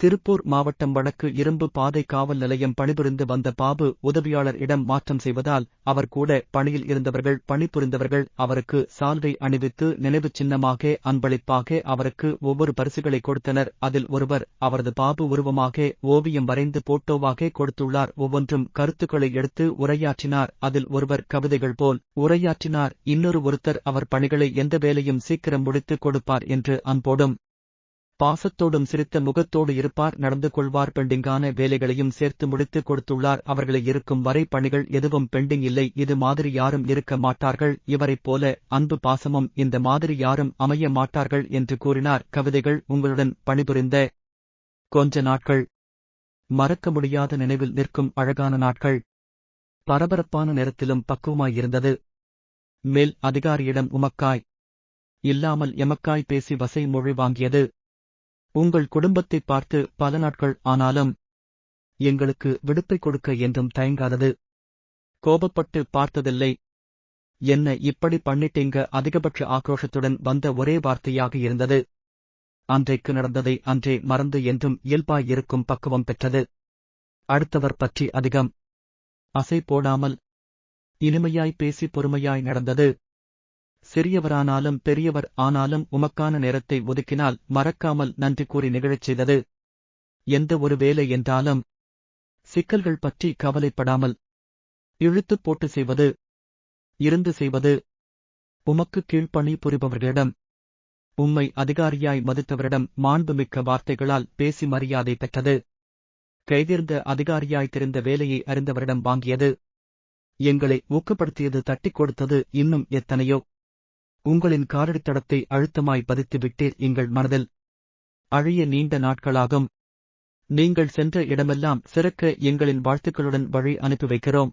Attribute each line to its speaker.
Speaker 1: திருப்பூர் மாவட்டம் வடக்கு இரும்பு பாதை காவல் நிலையம் பணிபுரிந்து வந்த பாபு உதவியாளர் இடம் மாற்றம் செய்வதால் அவர் கூட பணியில் இருந்தவர்கள் பணிபுரிந்தவர்கள் அவருக்கு சால்வை அணிவித்து நினைவுச் சின்னமாக அன்பளிப்பாக அவருக்கு ஒவ்வொரு பரிசுகளை கொடுத்தனர். அதில் ஒருவர் அவரது பாபு உருவமாக ஓவியம் வரைந்து போட்டோவாக கொடுத்துள்ளார். ஒவ்வொன்றும் கருத்துக்களை எடுத்து உரையாற்றினார். அதில் ஒருவர் கவிதைகள் போல் உரையாற்றினார். இன்னொரு ஒருத்தர் அவர் பணிகளை எந்த வேலையும் சீக்கிரம் முடித்துக் கொடுப்பார் என்று அன்போடும் பாசத்தோடும் சிரித்த முகத்தோடு இருப்பார் நடந்து கொள்வார் பெண்டிங்கான வேலைகளையும் சேர்த்து முடித்துக் கொடுத்துள்ளார். அவர்களை இருக்கும் வரை பணிகள் எதுவும் பெண்டிங் இல்லை. இது மாதிரி யாரும் இருக்க மாட்டார்கள். இவரைப் போல அன்பு பாசமும் இந்த மாதிரி யாரும் அமைய மாட்டார்கள் என்று கூறினார். கவிதைகள் உங்களுடன் பணிபுரிந்த கொஞ்ச நாட்கள். மறக்க முடியாத நினைவில் நிற்கும் அழகான நாட்கள். பரபரப்பான நேரத்திலும் பக்குவமாயிருந்தது மேல் அதிகாரியிடம் உமக்காய். இல்லாமல் எமக்காய் பேசி வசை மொழி வாங்கியது. உங்கள் குடும்பத்தைப் பார்த்து பல நாட்கள் ஆனாலும் எங்களுக்கு விடுப்பை கொடுக்க என்றும் தயங்காதது. கோபப்பட்டு பார்த்ததில்லை. என்ன இப்படி பண்ணிட்டீங்க? அதிகபட்ச ஆக்ரோஷத்துடன் வந்த ஒரே வார்த்தையாக இருந்தது. அன்றைக்கு நடந்ததை அன்றே மறந்து என்றும் இயல்பாயிருக்கும் பக்குவம் பெற்றது. அடுத்தவர் பற்றி அதிகம் அசை போடாமல் இனிமையாய் பேசி பொறுமையாய் நடந்தது. சிறியவரானாலும் பெரியவர் ஆனாலும் உமக்கான நேரத்தை ஒதுக்கினால் மறக்காமல் நன்றி கூறி நிகழச் செய்தது. எந்த ஒரு வேலை என்றாலும் சிக்கல்கள் பற்றி கவலைப்படாமல் இழுத்துப் போட்டு செய்வது இருந்து செய்வது உமக்கு கீழ்ப்பணி புரிபவர்களிடம் உம்மை அதிகாரியாய் மதித்தவரிடம் மாண்புமிக்க வார்த்தைகளால் பேசி மரியாதை பெற்றது. கைதிருந்த அதிகாரியாய் தெரிந்த வேலையை அறிந்தவரிடம் வாங்கியது. எங்களை ஊக்கப்படுத்தியது தட்டிக் கொடுத்தது இன்னும் எத்தனையோ. உங்களின் காரடித்தடத்தை அழுத்தமாய் பதித்துவிட்டே எங்கள் மனதில். அழிய நீண்ட நாட்களாகும். நீங்கள் சென்ற இடமெல்லாம் சிறக்க எங்களின் வாழ்த்துக்களுடன் வழி அனுப்பி வைக்கிறோம்.